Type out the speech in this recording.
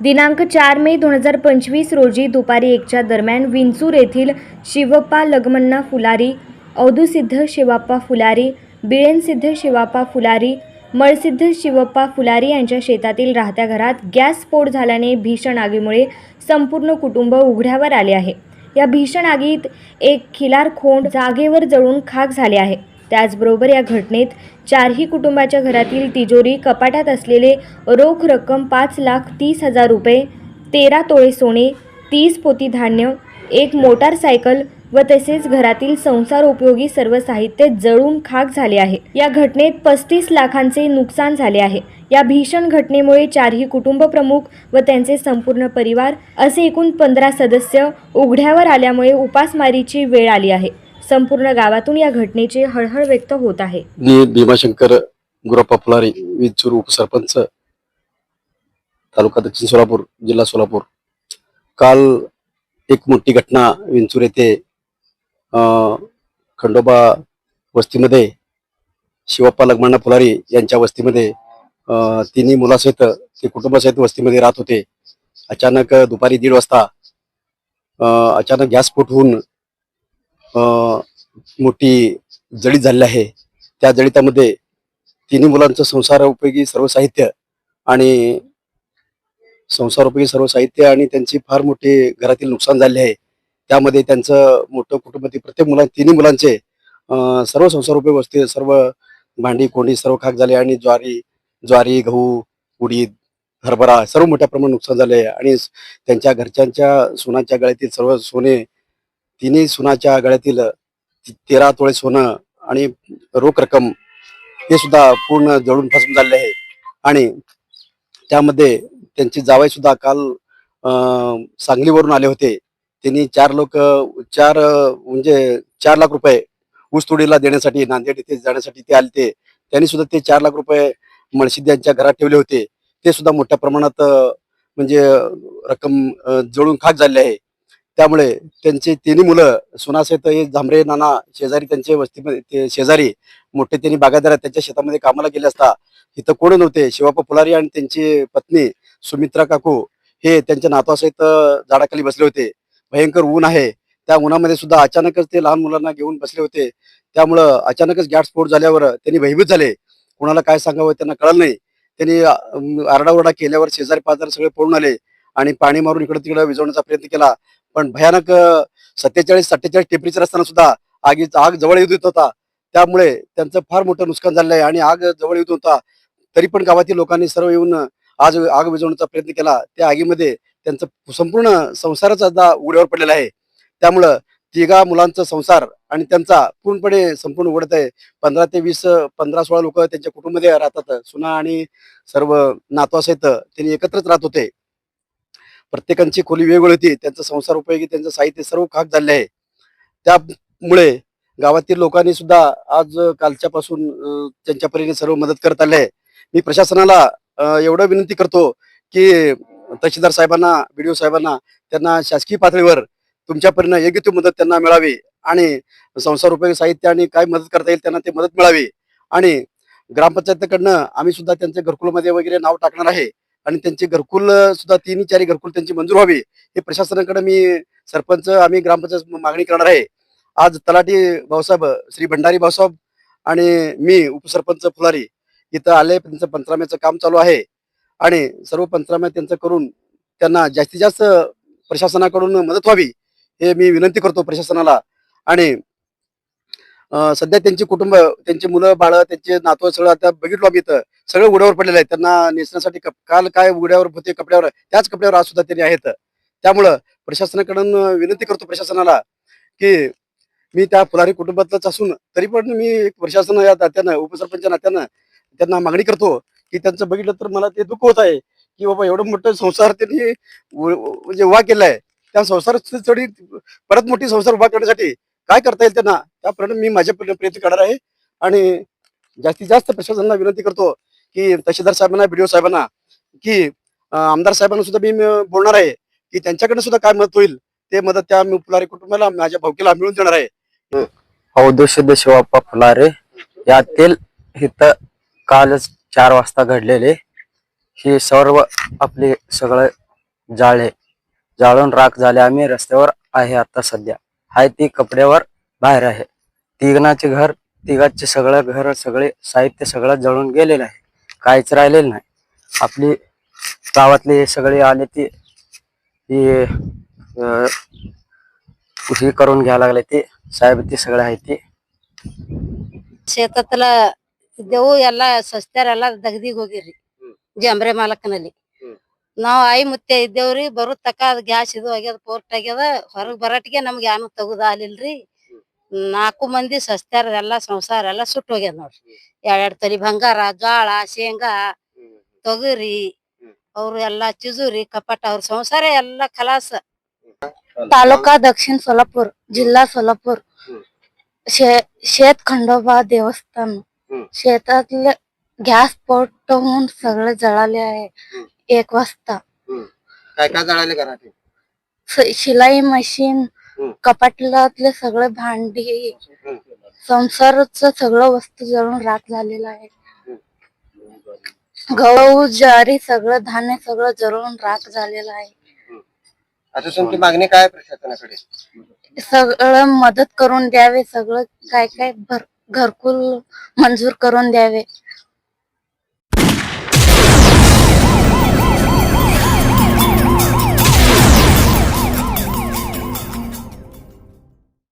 दिनांक चार मे दोन हजार पंचवीस रोजी दुपारी एकच्या दरम्यान विंचूर येथील शिवप्पा लगमन्ना फुलारी अवधूसिद्ध शिवाप्पा फुलारी बिळेनसिद्ध शिवाप्पा फुलारी मळसिद्ध शिवप्पा फुलारी यांच्या शेतातील राहत्या घरात गॅस स्फोट झाल्याने भीषण आगीमुळे संपूर्ण कुटुंब उघड्यावर आले आहे. या भीषण आगीत एक खिलार खोंड जागेवर जळून खाक झाले आहे. त्याचबरोबर या घटनेत चारही कुटुंबाच्या घरातील तिजोरी कपाटात असलेले रोख रक्कम पाच लाख तीस हजार रुपये तेरा तोळे सोने तीस पोती धान्य एक मोटारसायकल व तसेच घरातील संसार उपयोगी सर्व साहित्य जळून खाक झाले आहे. या घटनेत पस्तीस लाखांचे नुकसान झाले आहे. या भीषण घटनेमुळे चारही कुटुंब प्रमुख व त्यांचे संपूर्ण परिवार असे एकूण पंधरा सदस्य उघड्यावर आल्यामुळे उपासमारीची वेळ आली आहे. संपूर्ण गावातून या घटनेची हळहळ व्यक्त होत आहे. मी भीमाशंकर गुरप्पा फुलारी विजूर उपसरपंच तालुका दक्षिण सोलापूर जिल्हा सोलापूर. काल एक मोठी घटना विंचूर येथे अं, खंडोबा वस्तीमध्ये शिवप्पा लग्मण्णा फुलारी यांच्या वस्तीमध्ये तिन्ही मुलासहित ते कुटुंबासहित वस्तीमध्ये राहत होते. अचानक दुपारी दीड वाजता अं, अचानक गॅस स्फोट होऊन मोठी जळीत झालेली आहे. त्या जळितामध्ये तिन्ही मुलांचं संसार उपयोगी सर्व साहित्य आणि संसार उपयोगी सर्व साहित्य आणि त्यांची फार मोठी घरातील नुकसान झाले आहे. त्यामध्ये त्यांचं मोठं कुटुंबातील प्रत्येक मुला तिन्ही मुलांचे सर्व संसार उपयोग वस्ती सर्व भांडी कोंडी सर्व खाक झाले आणि ज्वारी ज्वारी गहू उडीद हरभरा सर्व मोठ्या प्रमाणात नुकसान झाले आणि त्यांच्या घरच्यांच्या सोनाच्या गळ्यातील सर्व सोने तिन्ही सुनाच्या गळ्यातील तेरा तोळे सोनं आणि रोख रक्कम हे सुद्धा पूर्ण जळून फसून झालेले आहे. आणि त्यामध्ये त्यांची जावई सुद्धा काल सांगलीवरून आले होते. त्यांनी चार लोक चार म्हणजे चार लाख रुपये ऊसतोडीला देण्यासाठी नांदेड येथे जाण्यासाठी ते आले ते त्यांनी सुद्धा ते चार लाख रुपये मळशिद यांच्या घरात ठेवले होते. ते सुद्धा मोठ्या प्रमाणात म्हणजे रक्कम जळून खाक झाले आहे. त्यामुळे त्यांचे तिन्ही मुलं सुनासहित हे झांबरे नाना शेजारी त्यांचे वस्तीमध्ये ते शेजारी मोठे त्यांनी बागायदार त्यांच्या शेतामध्ये कामाला गेले असता इथं कोण नव्हते? शिवाप्पा फुलारी आणि त्यांची पत्नी सुमित्रा काकू हे त्यांच्या नातवासहित झाडाखाली बसले होते. भयंकर ऊन आहे. त्या उन्हामध्ये सुद्धा अचानकच ते लहान मुलांना घेऊन बसले होते. त्यामुळं अचानकच गॅस स्फोट झाल्यावर त्यांनी भयभीत झाले. कोणाला काय सांगावं त्यांना कळलं नाही. त्यांनी आरडाओरडा केल्यावर शेजारी पाजार सगळे पळून आले आणि पाणी मारून इकडे तिकडे विझवण्याचा प्रयत्न केला. पण भयानक सत्तेचाळीस सत्तेचाळीस टेम्परेचर असताना सुद्धा आगीचा आग जवळ येत होता त्यामुळे त्यांचं फार मोठं नुकसान झालेलं आहे आणि आग जवळ येत होता. तरी पण गावातील लोकांनी सर्व येऊन आज आग विझवण्याचा प्रयत्न केला. त्या आगीमध्ये त्यांचं संपूर्ण संसारच आता उघड्यावर पडलेला आहे. त्यामुळं तिघा मुलांचा संसार आणि त्यांचा पूर्णपणे संपूर्ण उघडत आहे. पंधरा ते वीस पंधरा सोळा लोक त्यांच्या कुटुंबामध्ये राहतात. सुना आणि सर्व नातवासहित त्यांनी एकत्रच राहत होते. प्रत्येकांची खोली वेगवेगळी होती. त्यांचा संसार उपयोगी त्यांचं साहित्य सर्व खाक झाले आहे. त्यामुळे गावातील लोकांनी सुद्धा आज कालच्यापासून पासून त्यांच्या परीने सर्व मदत करत आले आहे. मी प्रशासनाला एवढं विनंती करतो की तहसीलदार साहेबांना बीडीओ साहेबांना त्यांना शासकीय पातळीवर तुमच्या परीनं योग्य ती मदत त्यांना मिळावी आणि संसार उपयोगी साहित्य आणि काय मदत करता येईल त्यांना ते मदत मिळावी. आणि ग्रामपंचायतीकडनं आम्ही सुद्धा त्यांच्या घरकुलमध्ये वगैरे नाव टाकणार आहे. आणि त्यांचे घरकुल सुद्धा तिन्ही चारी घरकुल त्यांची मंजूर व्हावी हे प्रशासनाकडे मी सरपंच आम्ही ग्रामपंचायत मागणी करणार आहे. आज तलाठी भाऊसाहेब श्री भंडारी भाऊसाहेब आणि मी उपसरपंच फुलारी इथं आले त्यांचं पंचनाम्याचं काम चालू आहे. आणि सर्व पंचनामे त्यांचं करून त्यांना जास्तीत जास्त प्रशासनाकडून मदत व्हावी हे मी विनंती करतो प्रशासनाला. आणि सध्या त्यांची कुटुंब त्यांची मुलं बाळ त्यांचे नातू सगळं आता बघितलो आम्ही इथं. सगळं उघड्यावर पडलेलं आहे त्यांना नेसण्यासाठी कप काल काय उघड्यावर होते कपड्यावर त्याच कपड्यावर आज सुद्धा त्यांनी आहेत. त्यामुळं प्रशासनाकडून विनंती करतो प्रशासनाला की मी त्या फुलारी कुटुंबातलंच असून तरी पण मी एक प्रशासन या नात्यानं उपसरपंच नात्यानं त्यांना मागणी करतो की त्यांचं बघितलं तर मला ते दुःख होत आहे की बाबा एवढं मोठं संसार त्यांनी म्हणजे उभा केलाय. त्या संसार थोडी परत मोठी संसार उभा करण्यासाठी काय करता येईल त्यांना? त्याप्रमाणे मी माझ्या प्रयत्न करणार आहे. आणि जास्तीत जास्त प्रशासनाला विनंती करतो की तहसीलदार साहेबांना बीडीओ साहेबांना की आमदार साहेबांना सुद्धा मी बोलणार आहे की त्यांच्याकडे सुद्धा काय मदत होईल ते मदत त्या मी कुटुंबाला माझ्या भावकीला मिळून देणार आहे. अवधूत शिवाप्पा फुलारे यातील इथं कालच चार वाजता घडलेले. हे सर्व आपले सगळं जाळे जाळून राख झाले. आम्ही रस्त्यावर आहे आता सध्या. हाय ती कपड्यावर बाहेर आहे तिघनाचे घर तिघाचे सगळं घर सगळे साहित्य सगळं जळून गेलेलं आहे काहीच राहिलेलं नाही आपली गावातले सगळे आले ते ते अं, हे करून घ्यायला लागले ते साहेब ते सगळे आहे ते ಶೇತತ್ತಲ ಇದ್ದೆವು ಎಲ್ಲಾ ಸಸ್ತ್ಯಾರೆಲ್ಲ ದಗದಿಗ್ ಹೋಗಿರ್ರಿ ಜಂಬ್ರೆ ಮಾಲಕನಲ್ಲಿ ನಾವ್ ಆಯಿ ಮುತ್ತೆ ಇದ್ದೇವ್ರಿ ಬರೋ ತಕ ಅದ್ ಗ್ಯಾಸ್ ಇದು ಆಗ್ಯದ ಪೋರ್ಟ್ ಆಗ್ಯದ ಹೊರಗ್ ಬರಟಿಗೆ ನಮ್ಗೆ ಯಾನು ತಗುದ ಆಲಿಲ್ರಿ ನಾಲ್ಕು ಮಂದಿ ಸಸ್ತ್ಯಾರ ಎಲ್ಲಾ ಸಂಸಾರ ಎಲ್ಲಾ ಸುಟ್ಟು ಹೋಗ್ಯದ ನೋಡ್ರಿ ಎರಡೆರಡ್ ತೊಲಿ ಬಂಗಾರ ಗಾಳ ಶೇಂಗಾ ತೊಗರಿ ಅವ್ರು ಎಲ್ಲಾ ಚಿಜುರಿ ಕಪಾಟ ಅವ್ರ ಸಂಸಾರ ಎಲ್ಲಾ ಖಲಾಸ तालुका दक्षिण सोलापूर जिल्हा सोलापूर शे शेत खंडोबा देवस्थान हम्म. शेतातले गॅस पोट होऊन सगळे जळाले आहे एक वाजता. काय काय जळाले घरात स- शिलाई मशीन. कपाटलातले सगळे भांडी संसारच सगळं वस्तू जळून राख झालेलं आहे. गहू ज्वारी सगळं धान्य सगळं जळून राख झालेलं आहे. आता तुमची मागणी काय प्रशासनाकडे? सगळं मदत करून द्यावे सगळं काय काय भर घरकुल मंजूर करून द्यावे.